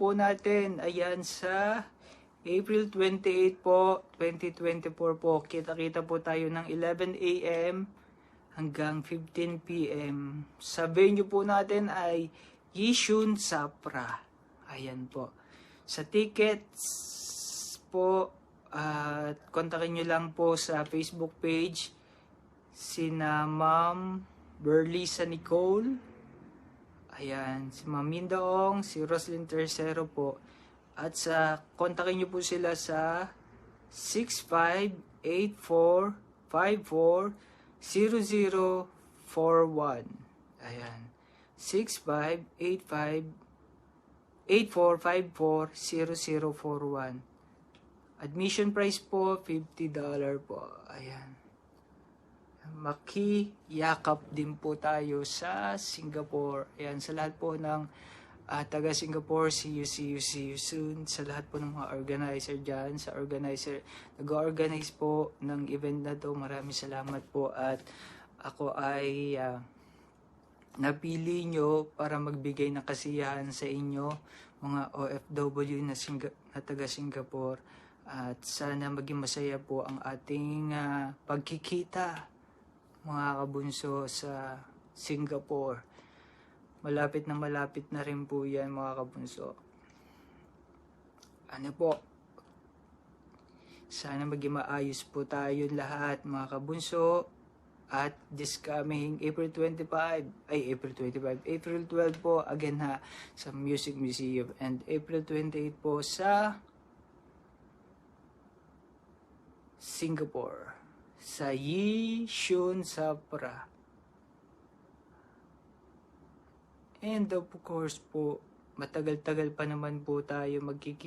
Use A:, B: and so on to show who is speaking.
A: po natin, ayan sa April 28 po, 2024 po. Kita-kita po tayo ng 11 a.m. hanggang 15 p.m. Sa venue po natin ay Yishun Sapra. Ayan po. Sa tickets po, at kontakin nyo lang po sa Facebook page sina Ma'am Berlisa Nicole. Ayan, si Ma'am Mindaong, si Roslyn Tercero po. At sa, kontakin nyo po sila sa 6584540041. Ayan. 658584540041. Admission price po, $50 po. Ayan. Makiyakap din po tayo sa Singapore. Ayan, sa lahat po ng ah, taga Singapore, see you, see you, see you soon. Sa lahat po ng mga organizer dyan, sa organizer, nag-organize po ng event na to. Maraming salamat po at ako ay ah, napili nyo para magbigay ng kasiyahan sa inyo, mga OFW na, Singa- na taga Singapore. At sana maging masaya po ang ating ah, pagkikita, mga kabunso sa Singapore. Malapit na malapit na rin po yan, mga kabunso. Ano po? Sana maging maayos po tayo lahat, mga kabunso. At this coming April 25, ay April 25, April 12 po, again ha, sa Music Museum. And April 28 po sa Singapore. Sa Yishun Sapra. And of course po, matagal-tagal pa naman po tayo magkikita.